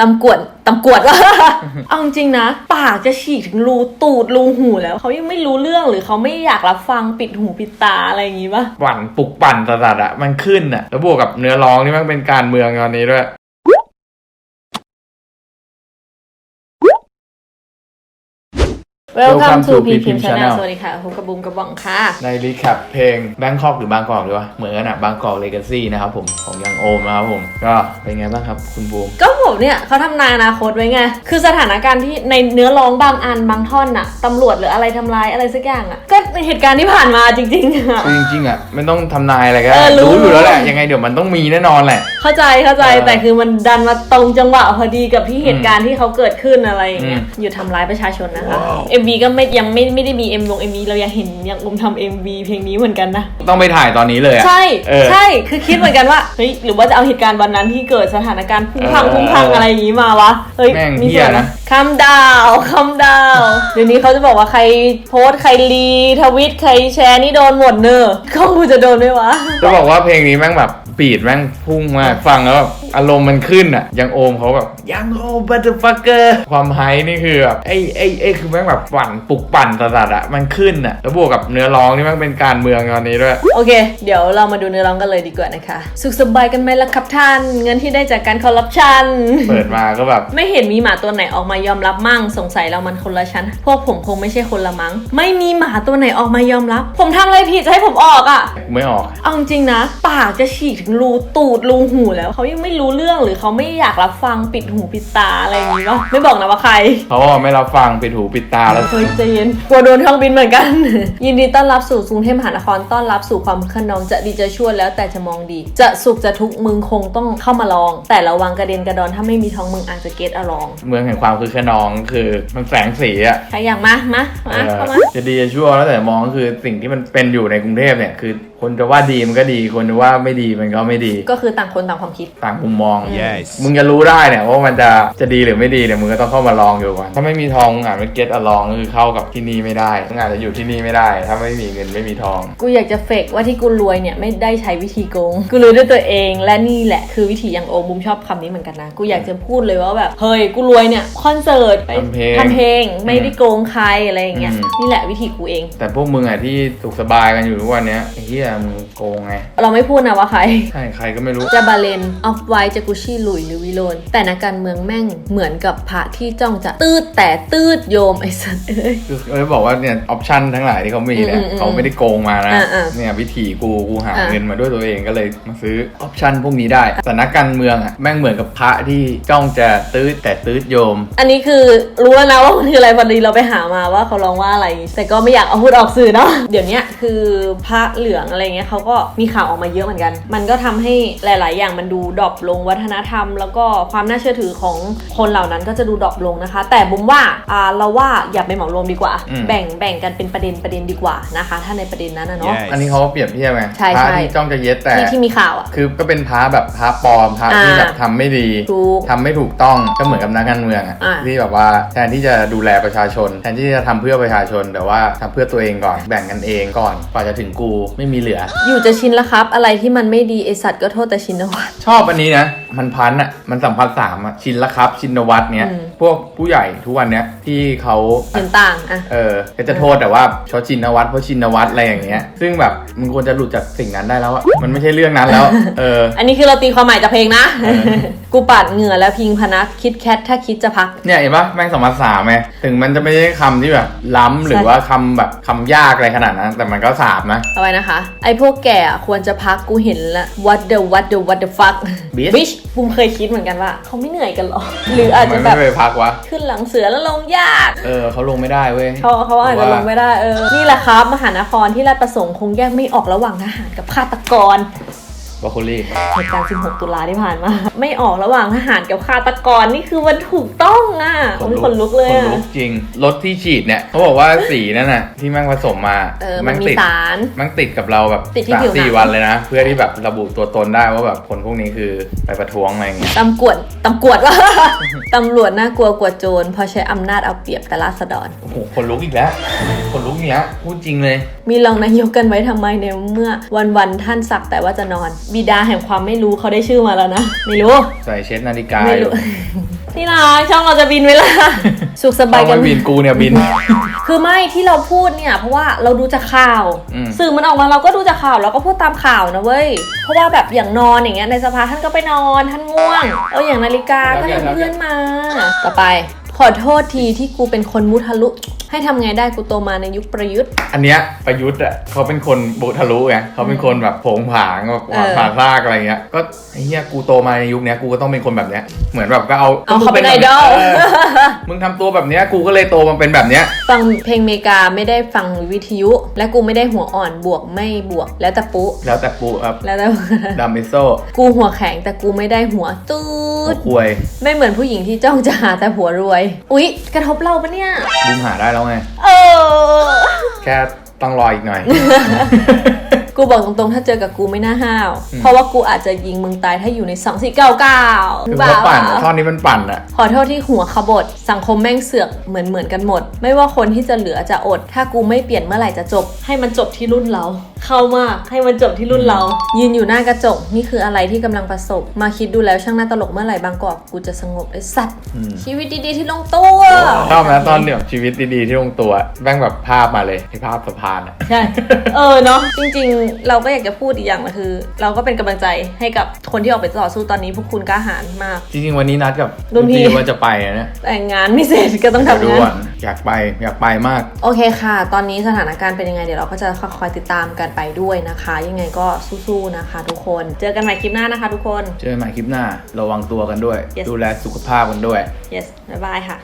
ตำกวดตำกวดว่า เอาจริงนะ ปากจะฉีกถึงรูตูดรูหูแล้วเขายังไม่รู้เรื่องหรือเขาไม่อยากรับฟังปิดหูปิดตาอะไรอย่างงี้ปะปั่นปลุกปั่นสัสๆอะมันขึ้นอะแล้วบวกกับเนื้อร้องนี่มันเป็นการเมืองตอนนี้ด้วย Welcome Welcome to to P P P Pim Channel Channel สวัสดีค่ะผมกระบุมกระบองค่ะ ในรีแคปเพลงแบงคอกหรือบางกอกหรือวะเหมือนกันอะบางกอกเลกาซี่นะครับผมของยังโอมนะครับผม ก็เป็นไงบ้างครับคุณบูมก็ผมเนี่ยเขาทำนายอนาคตไว้ไง คือสถานการณ์ที่ในเนื้อร้องบางอันบางท่อนน่ะตำรวจหรืออะไรทำร้ายอะไรสักอย่างอะก็เหตุการณ์ที่ผ่านมาจริงๆอะคือจริงๆอะไม่ต้องทำนายอะไรก็เอได้อรู้รู้อยู่แล้วแหละยังไงเดี๋ยวมันต้องมีแน่นอนแหละ เข้าใจเข้าใจเออแต่คือมันดันมาตรงจังหวะพอดีกับที่เหตุการณ์ที่เขาเกิดขึ้นอะไรอย่างเงี้ยอืมอยู่ทำร้ายประชาชนนะคะว้าว MV ก็ไม่ยังไม่ไม่ได้มี M วง MV เรายังเห็นยังอมทำ MV เพลงนี้เหมือนกันนะ ต้องไปถ่ายตอนนี้เลยอะใช่เออ ใช่คือคิดเหมือนกันว่าเฮ้ยหรือว่าจะเอาเหตุการณ์วันนั้นที่เกิดสถานการณ์พุ่งพังเออพุ่งพังอะไรอย่างงี้มาวะเฮ้ยแม่งมีเหี้ส่วยนนะ คำดาวคำดาวเดี๋ยวนี้เขาจะบอกว่าใครโพสต์ใครรีทวิตใครแชร์นี่โดนหมดเนอะเขากูจะโดนไหมวะ จะบอกว่าเพลงนี้แม่งแบบปีดแม่งพุ่งมากฟังแล้วแบบ อารมณ์มันขึ้นอะยังโอมเขาแบบยังโอมบัตเตอร์ฟักเกอร์ความไฮนี่คือแบบไอ้ไอ้ไอ้คือแม่งแบบปั่นปลุกปั่นสัสๆอะมันขึ้นอะแล้วบวกกับเนื้อร้องนี่แม่งเป็นการเมืองตอนนี้ด้วย โอเค เดี๋ยวเรามาดูเนื้อร้องกันเลยดีกว่านะคะ สุขสบายกันไหมล่ะครับท่าน เงินที่ได้จากการคอร์รัปชันเปิดมาก็แบบ ไม่เห็นมีหมาตัวไหนออกมายอมรับมั่งสงสัยเรามันคนละชั้น พวกผมคงไม่ใช่คนละมั้ง ไม่มีหมาตัวไหนออกมายอมรับ ผมทำอะไรผิดจะให้ผมออกอะ่ะ ไม่ออก เอาจริงๆนะ ปากจะฉีกถึงรูตูดรูหูแล้วเขายังไม่รู้เรื่องหรือเขาไม่อยากรับฟังปิดหูปิดตาอะไรอย่างงี้ปะไม่บอกนะว่าใครเขาก็ไม่รับฟังปิดหูปิดตาแล้วเฮ้ยใจเย็นกลัวโดนเครื่องบินเหมือนกัน ยินดีต้อนรับสู่กรุงเทพมหานครต้อนรับสู่ความขนองจะดีจะชั่วแล้วแต่จะมองดี จะสุขจะทุกข์มึงคงต้องเข้ามาลอง แต่ระวังกระเด็นกระดอนถ้าไม่มีท้องมึงอาจจะเก็ตอลองเมืองแห่งความคือขนองคือมันแสงสีอะใครอยากมามามาเออเข้ามาจะดีจะชั่วแล้วแต่มองคือสิ่งที่มันเป็นอยู่ในกรุงเทพเนี่ยคือ คนจะว่าดีมันก็ดี คนจะว่าไม่ดีมันก็ไม่ดี ก็คือต่างคนต่างความคิด ต่างมุมมอง Yes มึงจะรู้ได้เนี่ยว่ามันจะจะดีหรือไม่ดีเนี่ยมึงก็ต้องเข้ามาลองอยู่ก่อนถ้าไม่มีทองมึงอาจไม่เก็ตอะลองก็คือเข้ากับที่นี่ไม่ได้มึงอาจจะอยู่ที่นี่ไม่ได้ ถ้าไม่มีเงินไม่มีทอง กูอยากจะเฟกว่าที่กูรวยเนี่ยไม่ได้ใช้วิธีโกง กูรู้ด้วยตัวเอง และนี่แหละคือวิธีอย่างโอมบุมชอบคำนี้เหมือนกันนะ กูอยากจะพูดเลยว่าแบบเฮ้ยกูรวยเนี่ยคอนเสิร์ตไปทำเพลงทำเพลงไม่ได้โกงใครอะไรอย่างเงี้ยอืมนี่แหละวิธีกูเอง แต่พวกมึงอะที่สุขสบายกันอยู่ทุกวันเนี้ยไอ้เหี้ยมึงโกงไง เราไม่พูดนะว่าใคร ใช่ใครก็ไม่รู้ จะบาเลน ออฟไวจะกุชี่หลุยหรือวิโลนแต่นักการเมืองแม่งเหมือนกับพระที่จ้องจะตืดแต่ตืดโยมไอ้สัตว์เอ้ย คือเอ้ยบอกว่าเนี่ยออปชันทั้งหลายที่เขามีเนี่ยอืมอืมเขาไม่ได้โกงมานะ อ่าอ่าเนี่ยวิธีกูกูหาอ่า เงินมาด้วยตัวเองก็เลยมาซื้อออปชันพวกนี้ได้แต่นักการเมืองอะแม่งเหมือนกับพระที่จ้องจะตื้อแต่ตื้อโยม อันนี้คือรู้แล้วนะว่ามันคืออะไรพอดีเราไปหามาว่าเขาร้องว่าอะไร แต่ก็ไม่อยากเอาพูดออกสื่อเนาะ เดี๋ยวเนี้ยคือพระเหลืองอะไรเงี้ยเขาก็มีข่าวออกมาเยอะเหมือนกัน มันก็ทำให้หลาย ๆ อย่างมันดูดรอปลงวัฒนธรรม แล้วก็ความน่าเชื่อถือของคนเหล่านั้นก็จะดูดรอปลงนะคะ แต่บุมว่าอ่าเราว่าอย่าไปเหมารวมดีกว่าอืมแบ่งแบ่งกันเป็นประเด็นประเด็นดีกว่านะคะ ถ้าในประเด็นนั้นนะเนาะ Yes อันนี้เขาเปรียบเทียบไงใช่พระใช่ที่จ้องจะเย็ดแต่ที่ที่มีข่าวอะคือก็เป็นพระแบบพระปลอมพระที่อ่าแบบทำไม่ดีถูกทำไม่ถูกต้องก็เหมือนกับนักการเมืองอะอ่าที่แบบว่าแทนที่จะดูแลประชาชน แทนที่จะทำเพื่อประชาชนแต่ว่าทำเพื่อตัวเองก่อนแบ่งกันเองก่อนกว่าจะถึงกูไม่มีเหลืออยู่จะชินละครับ อะไรที่มันไม่ดีไอสัตว์ก็โทษแต่ชินวัตร ชอบอันนี้นะ มันพันอะมันสัมพันธ์สามอะชินละครับ ชินวัตรเนี้ย อืม พวกผู้ใหญ่ทุกวันเนี้ยที่เขาเห็นต่างอะเออก็จะโทษแต่ว่าชอชินวัตรเพราะชินวัตรอะไรอย่างเงี้ย ซึ่งแบบมึงควรจะหลุดจากสิ่งนั้นได้แล้วอะมันไม่ใช่เรื่องนั้นแล้ว เออ อันนี้คือเราตีความหมายจากเพลงนะ เออ กูปาดเหงื่อแล้วพิงพนักคิดแคทถ้าคิดจะพัก เนี่ยเห็นปะแม่งสมพันธ์สามไงถึงมันจะไม่ใช่คำที่แบบล้ำหรือใช่ว่าคำแบบคำยากอะไรขนาดนั้น แต่มันก็สามนะ เอาไว้นะคะไอพวกแก่อะควรจะพักกูเห็นละ what the what the what the fuck Bitch bitch บุมเคยคิดเหมือนกันว่า เขาไม่เหนื่อยกันหรอ หรืออาจมัจะนแบไม่บไปพักวะ ขึ้นหลังเสือแล้วลงยาก เออเขาลงไม่ได้เว้ย เขาเขาอาจจะลงไม่ได้เออ นี่แหละครับ มหานครที่ราชประสงค์คงแยกไม่ออกระหว่างทหารกับฆาตกรบ รอกโคลี่เหตุการณ์16 ตุลาที่ผ่านมา ไม่ออกระหว่างทหารกับฆาตกรนี่คือมันถูกต้องอะโอ้ยขนลุกเลยขนอะ ลุกจริง รถที่ฉีดเนี่ยเขาบอกว่าสีนั่นน่ะที่แม่งผสมมาเออมันมีติดสารแมันติดกับเราแบบติดที่สามผิวหนัง สี่วันเลยนะ เพื่อที่แบบระบุตัวตนได้ว่าแบบคนพวกนี้คือไปประท้วงอะไรอย่างเงี้ยตำกวดตำกวดว่าตำรวจน่ากลัวกว่าโจรเพราะใช้อำนาจเอาเปรียบแต่ราษฎร โอ้โหคนลุกอีกแล้วคนลุกอีกแล้วพูดจริงเลย มีรองนายกกันไว้ทำไมในเมื่อวันวันๆท่านสักแต่ว่าจะนอนบิดาแห่งความไม่รู้เขาได้ชื่อมาแล้วนะ ไม่รู้ ใส่เช็ดนาฬิกาไม่อยู่รู้ ที่รักช่องเราจะบินเวลา สุขสบายเอากัไม่นบินกูเนี่ยบิน คือไม่ที่เราพูดเนี่ย เพราะว่าเราดูจากข่าว อืม สื่อมันออกมาเราก็ดูจากข่าวเราก็พูดตามข่าวนะเว้ย เพราะว่าแบบอย่างนอนอย่างเงี้ยในสภาท่านก็ไปนอนท่านง่วง เอออย่างนาฬิกาก็ให้เพื่อนมา ต่อไป ขอโทษทีที่กูเป็นคนมุทะลุ ให้ทำไงได้กูโตมาในยุคประยุทธ์ อันเนี้ยประยุทธ์อะเขาเป็นคนบุทะลุไงเขาเป็นคนแบบโผงผางแบบเออผาซากอะไรเงี้ยก็ไอ้เหี้ยกูโตมาในยุคเนี้ยกูก็ต้องเป็นคนแบบเนี้ยเหมือนแบบก็เอาเอาเขาเป็นแบบไอดอล เมึงทำตัวแบบเนี้ยกูก็เลยโตมาเป็นแบบเนี้ย ฟังเพลงเมกาไม่ได้ฟังวิทยุ และกูไม่ได้หัวอ่อนบวกไม่บวกแล้วแต่ปุ๊แล้วแต่กูครับแล้วแต่ ดัมเบโซกูหัวแข็งแต่กูไม่ได้หัวตืหัวดควย ไม่เหมือนผู้หญิงที่จ้องจะหาแต่หัวรวยอุ๊ย กระทบเราปะเนี่ย บูมหาได้แล้วไง เออ แค่ ต้องรออีกหน่อย กูบอกตรงๆ ถ้าเจอกับกูไม่น่าห้าวอืมเพราะว่ากูอาจจะยิงมึงตายถ้าอยู่ใน2 4 9 9คือว่าปั่นท่อนนี้มันปั่นอะขอโทษที่หัวขบถสังคมแม่งเสือกเหมือนเหมือนกันหมด ไม่ว่าคนที่จะเหลือจะอด ถ้ากูไม่เปลี่ยนเมื่อไหร่จะจบ ให้มันจบที่รุ่นเรา เข้ามากให้มันจบที่รุ่นเรา ยืนอยู่หน้ากระจกนี่คืออะไรที่กำลังประสบ มาคิดดูแล้วช่างน่าตลกเมื่อไหร่บางกอกกูจะสงบไอ้สัตว์อืมชีวิตดีๆที่ลงตัวชอบนะตอนเนี่ยชีวิตดีๆที่ลงตัวแม่งแบบภาพมาเลยไอ้ภาพสะพานอะใช่ เออเนาะจริงๆ เราก็อยากจะพูดอีกอย่างนะคือ เราก็เป็นกำลังใจให้กับคนที่ออกไปต่อสู้ตอนนี้พวกคุณกล้าหาญมาก จริงๆ วันนี้นัดกับรุ่นพี่ ว่าจะไปอะเนี่ยแต่งานไม่เสร็จก็ต้องดูทำงาก่อนนอยากไปอยากไปมาก โอเคค่ะ ตอนนี้สถานการณ์เป็นยังไงเดี๋ยวเราก็จะคอยติดตามกันไปด้วยนะคะ ยังไงก็สู้ๆนะคะ ทุกคน เจอกันใหม่คลิปหน้านะคะ ทุกคน เจอกันใหม่คลิปหน้า ระวังตัวกันด้วย Yes ดูแลสุขภาพกันด้วย yes บ๊ายบายค่ะ